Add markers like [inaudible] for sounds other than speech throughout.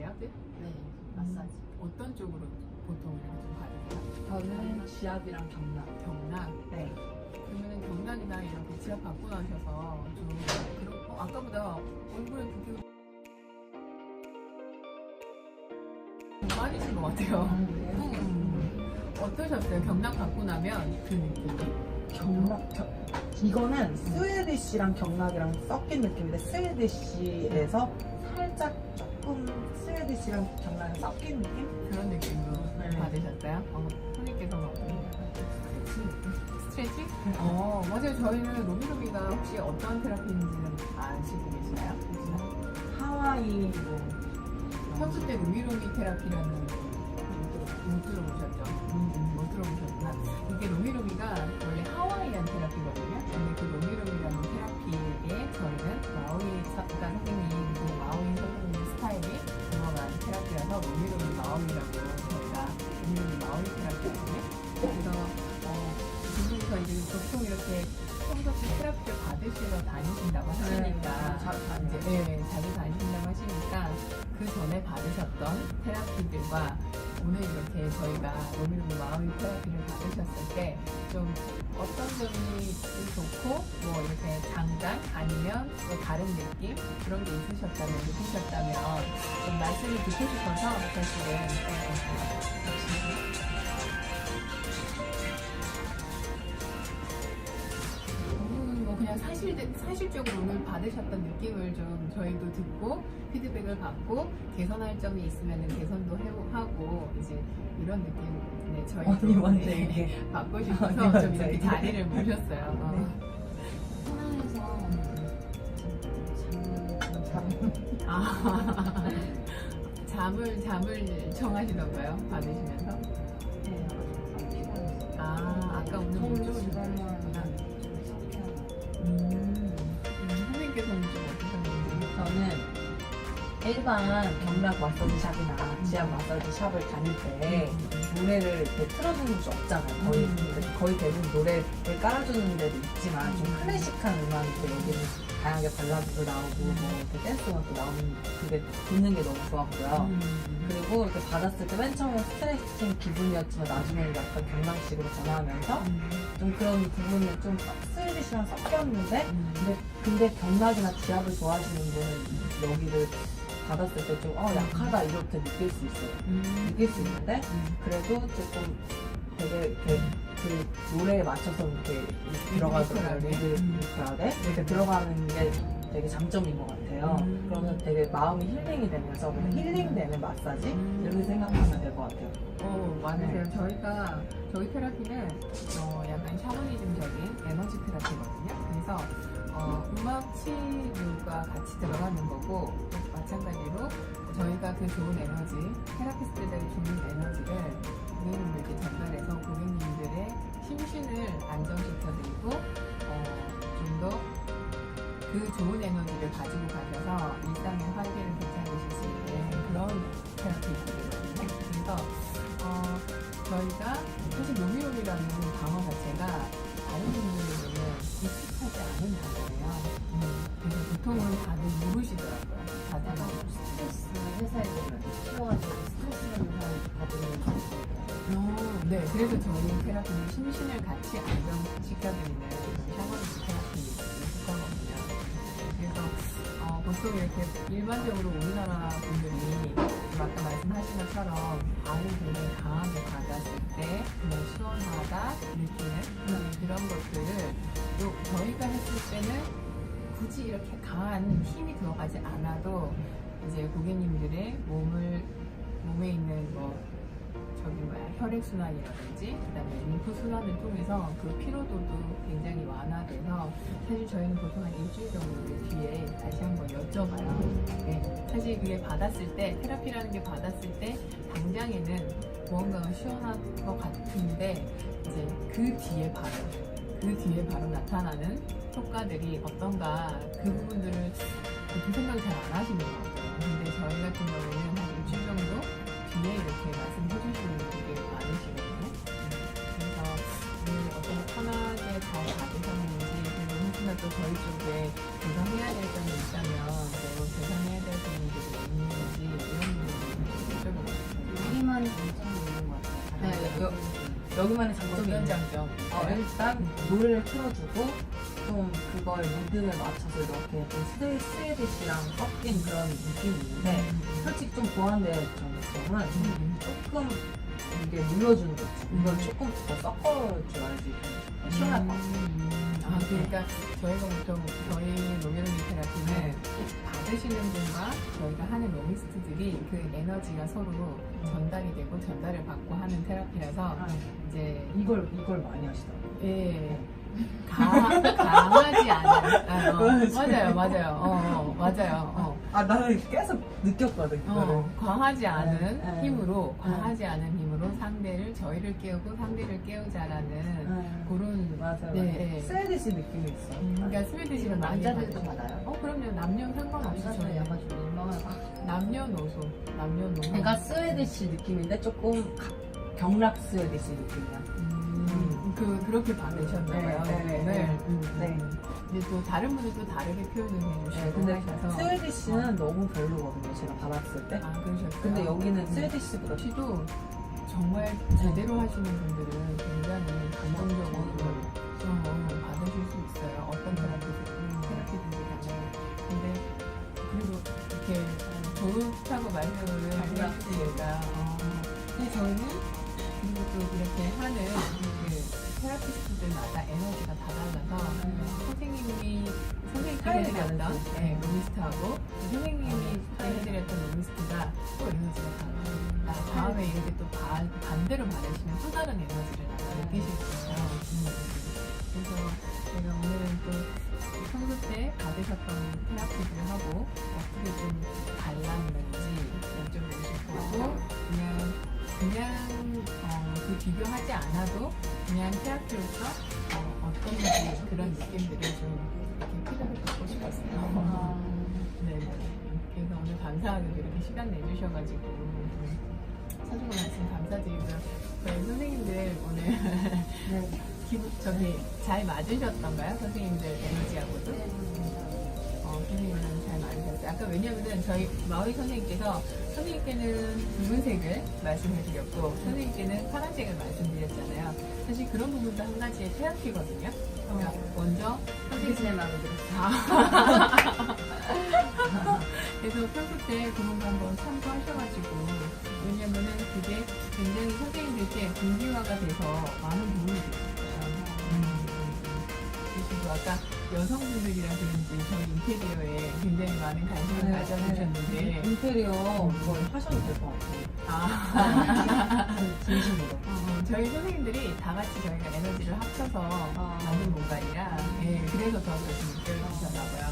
네? 네, 마사지. 어떤 쪽으로 보통 이렇게 좀 받으세요? 저는 지압이랑 경락. 경락? 네. 그러면 경락이나 이렇게 지압 받고 나셔서 좀 그런 어, 아까보다 그게 좀 빠지신 것 같아요. 음. 어떠셨어요? 경락 받고 나면 그 느낌이? 경락, 겨, 이거는 스웨디쉬랑 경락이랑 섞인 느낌인데 스웨디쉬에서 살짝 조금 스웨디쉬랑 경락이 섞인 느낌? 그런 느낌으로 네. 받으셨어요? 어, 선생님께서는 어떠세요? 스트레칭? 어, 맞아요. 저희는 로비로비가 혹시 어떤 테라피인지는 아시고 계시나요? 하와이 뭐 평소 때 로미로미 테라피라는 못 들어보셨죠? 음, 못 들어보셨구나. 이게 로미로미가 원래 하와이안 테라피거든요. 근데 그 로미로미라는 테라피에 저희는 마오이 사- 그러니까 선생님 로미로미 마오이라고 저희가 로미로미 마오이 테라피거든요. 그래서 어, 그분께서 이제 보통 이렇게 평소에 테라피를 받으시러 다니신다고 하시니까 자주 이제. 네, 자주 다니신다고 하시니까 그 전에 받으셨던 테라피들과 오늘 이렇게 저희가 로미로미 마음의 테라피를 받으셨을 때 좀 어떤 점이 좋고 뭐 이렇게 장단 아니면 뭐 다른 느낌 그런 게 있으셨다면 느끼셨다면 좀 말씀을 듣고 싶어서 사실은 네. 음, 뭐 그냥 사실, 사실적으로 오늘 받으셨던 느낌을 좀 저희도 듣고 피드백을 받고 개선할 점이 있으면 개선도 해- 하고 이제 이런 느낌 네, 저희도 언니 먼저 네, 얘기해. 받고 [laughs] 언니 싶어서 먼저 좀 이렇게 얘기해. 자리를 모셨어요. 어. 하나에서 잠, 아, 잠을 잠을 청하시던가요? 받으시면서? 아, 아까 오늘 못 주무셨구나. 음, 음, 선생님께서는 좀 어떠셨는지? 저는 일반 경락 마사지 샵이나 지압 마사지 샵을 다닐 때 노래를 이렇게 틀어주는 곳이 없잖아요. 거의 음. 거의 대부분 노래를 깔아주는 데도 있지만 좀 클래식한 음악인데 여기는 다양하게 발라드도 나오고 뭐 이렇게 댄스 음악도 나오는 그게 듣는 게 너무 좋았고요. 음, 그리고 이렇게 받았을 때 맨 처음에 스트레칭 기분이었지만 나중에는 약간 경락식으로 전환하면서 음, 좀 그런 부분이 좀 스트레이시랑 섞였는데 음. 근데, 근데 경락이나 지압을 좋아하시는 분은 여기를 받았을 때 좀 어, 약하다 이렇게 느낄 수 있어요. 음, 느낄 수 있는데 음. 그래도 조금 되게 이렇게 그 노래에 맞춰서 이렇게, 들어가더라고요. 리드미컬하게. 리드 음. 리드하게 이렇게 들어가는 게 되게 장점인 것 같아요. 음. 그러면 되게 마음이 힐링이 되면서 음. 힐링되는 마사지 음. 이렇게 생각하면 될 것 같아요. 어, 맞으세요. 저희가, 저희 테라피는, 어, 약간 샤머니즘적인 에너지 테라피거든요. 그래서, 어, 음악 치료가 같이 들어가는 거고, 또 마찬가지로 저희가 그 좋은 에너지, 테라피스트들의 좋은 에너지를 고객님들께 전달해서 고객님들의 심신을 안정시켜드리고, 어, 좀더 그 좋은 에너지를 가지고 가셔서 일상의 활기를 되찾으실 수 있는 그런 테라피거든요. 그래서 어, 저희가 사실 노미로미라는 그래서 저희 테라피는 심신을 같이 안정시켜드리는 샤머니스 테라피에 속하거든요. 그래서 어, 보통 이렇게 일반적으로 우리나라 분들이 좀 아까 말씀하신 것처럼 발을 굉장히 강하게 받았을 때 그냥 시원하다 느끼는 음, 그런 것들을 또 저희가 했을 때는 굳이 이렇게 강한 힘이 들어가지 않아도 이제 고객님들의 몸을 몸에 있는 뭐 저기 뭐야 혈액 순환이라든지 그다음에 림프 순환을 통해서 그 피로도도 굉장히 완화돼서 사실 저희는 보통 한 일주일 정도 뒤에 다시 한번 여쭤봐요. 네. 사실 그게 받았을 때 테라피라는 게 받았을 때 당장에는 무언가가 시원할 것 같은데 이제 그 뒤에 바로 그 뒤에 바로 나타나는 효과들이 어떤가 그 부분들을 그렇게 생각을 잘 안 하시는 것 같아요. 근데 저희 같은 경우에는 한 일주일 정도 뒤에 이렇게 말씀해 주시는 저희 쪽에 개선해야 될 점이 있다면 매우 개선해야 될 부분들이 있는지 이런 부분들이 여기만 장점이 있는 것 같아요. 네, 여, 여기만의 장점이 있는 장점? 어, 일단 노래를 틀어주고 좀 그걸 리듬에 맞춰서 이렇게 좀 스웨, 스웨디시랑 섞인 그런 느낌이 있는데 음, 음, 음. 솔직히 좀 보완되어야 될 점은 음. 조금 이게 눌러주는 거죠. 이걸 조금 더 섞어줄 알지 좀 시원할 것 같아요. 음, 아, 그러니까 저희가 보통 저희 노미노미 테라피는 네. 받으시는 분과 저희가 하는 로미스트들이 그 에너지가 서로 전달이 되고 전달을 받고 하는 테라피라서 아, 이제 이걸 이걸 많이 하시더라고요. 예. 가, 강하지 않은. 아, 어, 맞아요, 맞아요. 어, 어, 맞아요. 어. 아 나는 계속 느꼈거든 이거를. 어, 과하지 않은 네, 네. 힘으로, 네. 과하지 않은 힘으로 상대를, 저희를 깨우고 상대를 깨우자라는 네. 그런. 맞아요. 네. 네. 스웨디시 느낌이 있어. 음, 그러니까 스웨디시는 남자들도. 받아요? 어, 그럼요. 남녀 상관없이 남자들 저희 약간 좀 민망하다. 남녀노소, 남녀노소. 그러니까 스웨디시 느낌인데 조금 가- 경락 스웨디시 느낌이야. 음, 그, 그렇게 받으셨나봐요. 네, 네, 네. 네. 음, 네. 음. 근데 또 다른 분들 또 다르게 표현을 네, 해주시고 근데 하셔서. 스웨디시는 너무 별로거든요. 제가 받았을 때. 아, 그러셨어요. 근데 여기는 음. 스웨디시보다 시도 정말 제대로 하시는 분들은 굉장히 감정적으로 좀 받으실 수 있어요. 어떤 테라피든 테라피든지 간에. 근데 그리고 이렇게 어, 좋다고 말씀을 해주시니까 어, 근데 저희는 그리고 또 이렇게 하는 그 테라피스트들마다 에너지가 다 달라서 선생님이 선생님께 스타일이 해드렸던. 네, 로미스트하고 선생님이 해드렸던 로미스트가 또 에너지가 달라요. 나 다음에 이렇게 또 반, 반대로 받으시면 또 다른 에너지를 느끼실 거예요. 음. 그래서 제가 오늘은 또 평소 때 받으셨던 테라피들하고 어떻게 좀 달랐는지 여쭤보고 싶고 그냥 그냥 어, 그 비교하지 않아도 그냥 테라피로서 어, 어떤지 그런 느낌들을 좀 이렇게 피드백 받고 싶었어요. [laughs] 네. 그래서 오늘 감사하게도 이렇게 시간 내주셔가지고 음, 사주고 말씀 감사드리고요. 저희 선생님들 오늘 [laughs] 네. 기분 저기 잘 맞으셨던가요? 선생님들 에너지하고도? 어, 선생님은 잘 맞으셨어요. 아까 왜냐면은 저희 마을 선생님께서 선생님께는 붉은색을 말씀해드렸고 선생님께는 파란색을 말씀드렸잖아요. 사실 그런 부분도 한 가지의 테라피거든요. 그러니까 먼저 그게 선생님 제일 마음에 들었어요. 아. [laughs] 그래서 평소 때 그런 거 한번 참고하셔가지고 왜냐면은 그게 굉장히 선생님들께 동기화가 돼서 많은 도움이 됐어요. 음. 그리고 아까 여성분들이라 그런지 저희 인테리어에 굉장히 많은 관심을 네, 가져주셨는데 인테리어 거의 하셔도 될 것 같아요. 아, [laughs] 진심으로. 어, 저희 선생님들이 다 같이 저희가 에너지를 합쳐서 아. 만든 공간이라 예, 그래서 더 그렇게 느껴지셨나 봐요.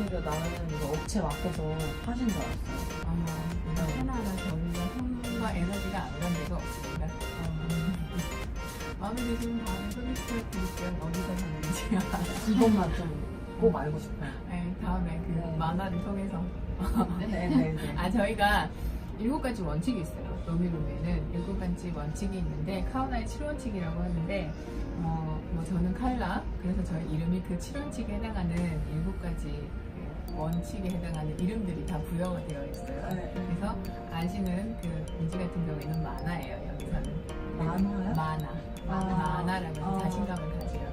인테리어 나는 이거 업체 맡겨서 하신 줄 알았어요. 아, 하나하나 저희가 손과 에너지가 안간 데가 없습니다. 어, 마음에 드시면 다음에 소개시켜 드릴게요. 어디서 샀는지. 이것만 좀꼭 알고 싶어요. 네, 다음에 그 네. 만화를 통해서. 네네네. [laughs] 아, 저희가 일곱 가지 원칙이 있어요. 로미로미에는 일곱 가지 원칙이 있는데 카우나의 7원칙이라고 하는데 어, 뭐 저는 칼라 그래서 저희 이름이 그 7원칙에 해당하는 일곱 가지 그 원칙에 해당하는 이름들이 다 부여가 되어 있어요. 네. 그래서 아시는 그 민지 같은 경우에는 만화예요. 여기서는 만화요? 만화 아. 해서 아. 자신감을 가지라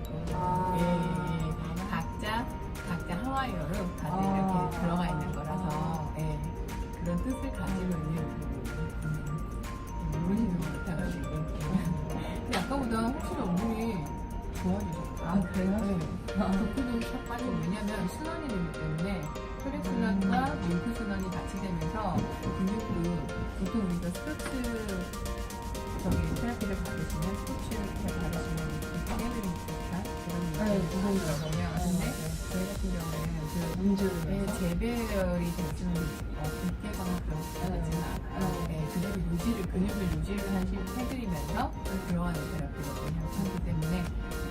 네, 부분이 있거든요 근데 네. 저희 같은 경우는 그 네, 해서. 재배열이 됐으면 어, 깊게거나 그렇지는 않아요. 네, 그대로 유지를, 근육을 유지를 하시, 해드리면서 들어가는 테라피거든요. 그렇기 때문에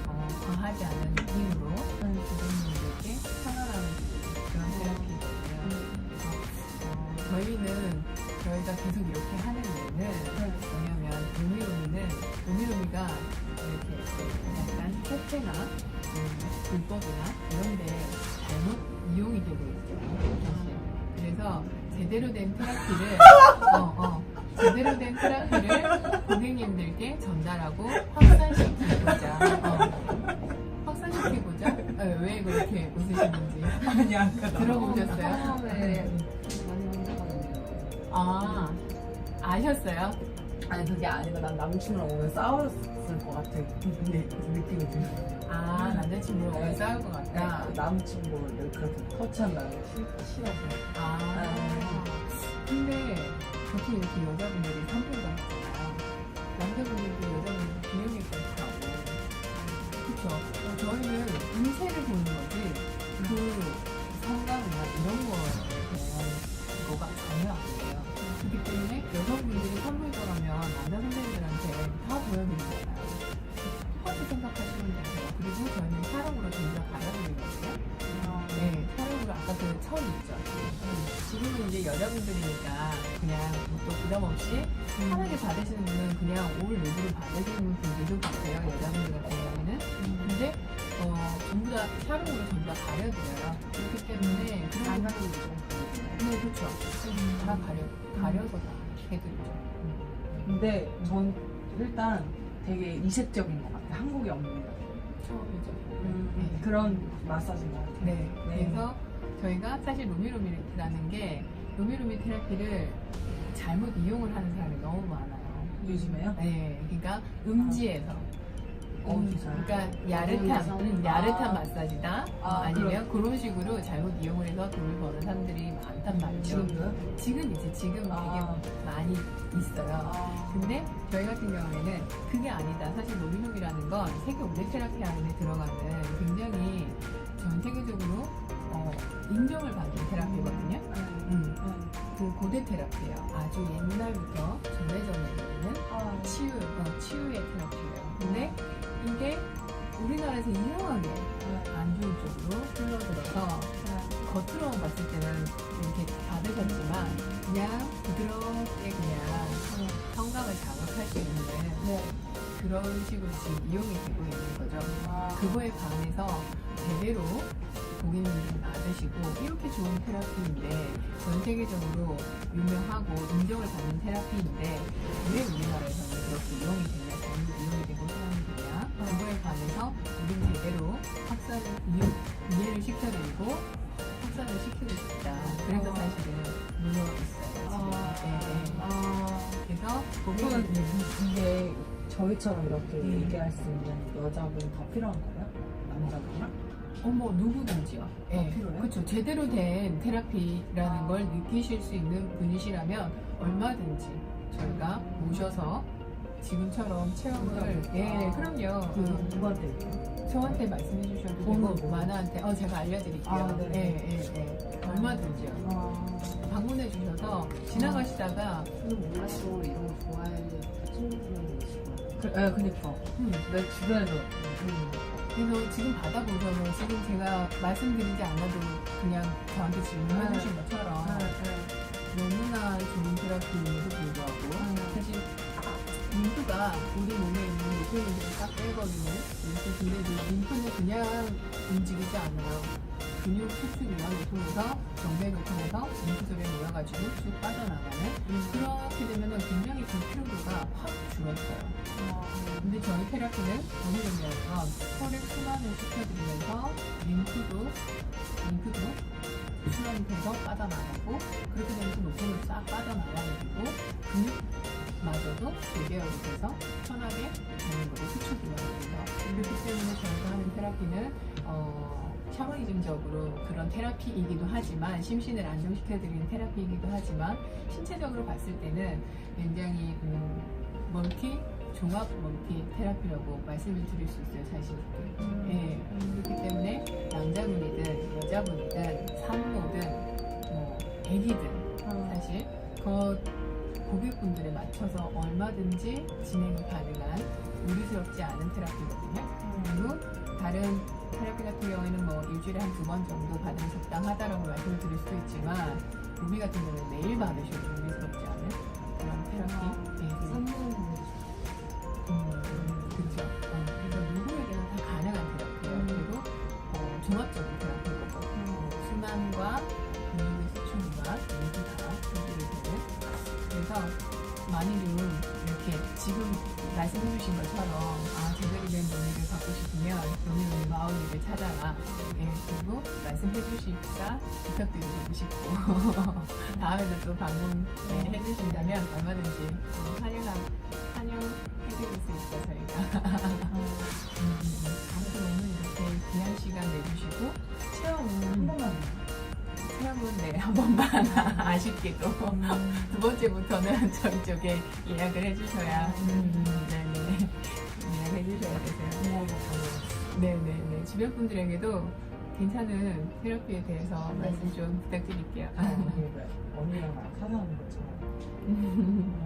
어, 과하지 않은 힘으로 고객님들께 주는 그런 테라피거든요. 그래서 어, 저희는 저희가 계속 이렇게 하는 이유는 뭐냐면 로미로미는 로미로미가 이렇게 약간 음, 불법이나 이런 데 잘못 이용이 되고 있어요. 그래서 제대로 된 테라피를 [laughs] 어, 어, 제대로 된 테라피를 고객님들께 전달하고 확산시키고자 어, 확산시키고자 어, 왜 그렇게 웃으시는지 아니 아까 들어보셨어요? 처음에 많이 만나거든요. 아 아셨어요? 아니 그게 아니고 난 남친이랑 오면 싸웠을 것 같아. 근데 느낌이 들어요 아 남자친구랑 오늘 싸울 것 같다? 네, 남친구를 그렇게 터치한다는 게 싫- 싫어서. 아. 근데 보통 이렇게 여자분들이 선물도 하잖아요. 남자분들도 여자분들 비용이 그렇다고. 그쵸? 어, 저희는 운세를 보는 거지. 그 성감이나 이런 거에 대한 거가 전혀 아니에요. 그렇기 때문에 사랑으로 전부 다 받아들이거든요 네, 사랑으로 아까 그천 있죠. 지금은 이제 여자분들이니까 그냥 또 부담 없이 편하게 받으시는 분은 그냥 올 외부를 받으시는 분들도 계세요. 여자분들 같은 경우에는. 근데 어, 전부 다 샤롱으로 전부 다 가려드려요. 그렇기 때문에 그런 안 거- 가는 게 좀. 네, 그렇죠. 다 가려 가려서 다 해드리죠. 근데 전 일단 되게 이색적인 것 같아 한국에 없는 처음이죠. 음, 그런 마사지인 것 같아요 네. 네. 그래서 저희가 사실 로미로미라는 게 로미로미 테라피를 잘못 이용을 하는 사람이 너무 많아요. 요즘에요? 네, 그러니까 음지에서. 어디서? 그러니까 야릇한? 음, 야릇한 아. 마사지다. 아, 아, 니면 그런 식으로 잘못 이용을 해서 돈을 버는 사람들이 많단 말이죠. 지금도요? 지금 이제 지금 아. 되게 많이 있어요. 아, 근데 저희 같은 경우에는 그게 아니다. 사실 로미노미라는 건 세계 5대 테라피 안에 들어가는 굉장히 전 세계적으로 어, 인정을 받은 테라피거든요. 음, 그 고대 테라피예요. 아주 옛날부터 전래전래되는 아, 치유, 어, 치유의 테라피예요. 근데 이게 우리나라에서 이상하게 안 좋은 쪽으로 흘러들어서 겉으로 봤을 때는 이렇게 받으셨지만 그냥 부드럽게 그냥 성감을 자극할 수 있는 네. 그런 식으로 지금 이용이 되고 있는 거죠. 아, 그거에 반해서 제대로 고객님들이 받으시고 이렇게 좋은 테라피인데 전 세계적으로 유명하고 인정을 받는 테라피인데 왜 우리나라에서는 그렇게 이용이 되냐 되냐 그거에 반해서 우리는 제대로 확산을 이해, 이해 를 시켜드리고 확산을 시켜드리고 있다 그래서 사실은 물려고 있어요 지금 아, 네, 네. 아, 그래서 그러면 고객님 이게 저희처럼 이렇게 음. 얘기할 수 있는 여자분이 더 필요한 거예요? 남자분이랑? 어머 누구든지요. 예, 필요해요? 그렇죠. 제대로 된 테라피라는 아. 걸 느끼실 수 있는 분이시라면 얼마든지 저희가 모셔서 지금처럼 체험을 예, 그럼요. 그그 누구한테? 저한테 말씀해 주셔도 되고 뭐? 만화한테 어 제가 알려드릴게요. 아, 네. 예, 예, 예. 얼마든지요. 아, 방문해 주셔서 지나가시다가 저는 몰랐어. 이런 거 좋아해. 친구들은 있고. 그, 예, 그니까. 음, 내 주변에도. 음. 그래서 지금 받아보셔서 지금 제가 말씀드리지 않아도 그냥 저한테 질문해 네. 주신 것처럼 네. 너무나 좋은 테라피임에도 불구하고 림프가 우리 몸에 있는 노폐물들을 싹 빼버리는 림프 근데 이 림프는 그냥 움직이지 않아요. 근육 수축이나 통해서 정맥을 통해서 림프절에 모여가지고 쭉 빠져나가는 그렇게 되면 굉장히 그 피로도가 확 줄었어요. 근데 저희 테라피는 오늘은이라는 건 혈액 순환을 시켜드리면서 림프도 림프도 순환이 돼서 빠져나가고 그렇게 되면서 노폐물 싹 빠져나가고 근육 마저도 재배열이 돼서 편하게 되는 거고 수축이 거죠. 그렇기 때문에 저희가 하는 테라피는 어, 샤머니즘적으로 그런 테라피이기도 하지만 심신을 안정시켜드리는 테라피이기도 하지만 신체적으로 봤을 때는 굉장히 음, 멀티 종합 멀티 테라피라고 말씀을 드릴 수 있어요 사실. 예, 그렇기 때문에 남자분이든 여자분이든 산모든 뭐 애기든 사실 그 고객분들에 맞춰서 얼마든지 진행이 가능한 무리스럽지 않은 테라피거든요. 그리고 다른 테라피 같은 경우에는 뭐 일주일에 한 두 번 정도 받으면 적당하다라고 말씀을 드릴 수도 있지만 루비 같은 경우는 매일 받으셔도 무리스럽지 않은 그런 테라피. 예, 그리고 쌍문 음, 그렇죠. 어, 그래서 누구에게나 다 가능한 테라피예요. 음. 그리고 어, 종합적인 어, 순환과 근육의 수축과 말씀해 주신 것처럼 아 제대로 된 논의를 받고 싶으면 논의를 마을을 찾아라. 예, 그리고 말씀해주실까 부탁드리고 싶고. [laughs] 다음에도 또 방문 네, 해주신다면 얼마든지 어, 환영하 환영해 드릴 수 있어 저희가. [laughs] 아무튼 오늘 이렇게 귀한 시간 내주시고 체험은 한 번만 체험은 네, 한 번만. [laughs] 아쉽게도. 두 번째부터는 저희 쪽에 예약을 해주셔야. 음. 네 주변 분들에게도 괜찮은 테라피에 대해서 네. 말씀 좀 부탁드릴게요. 언니랑 나랑 사귀는 것처럼. [laughs]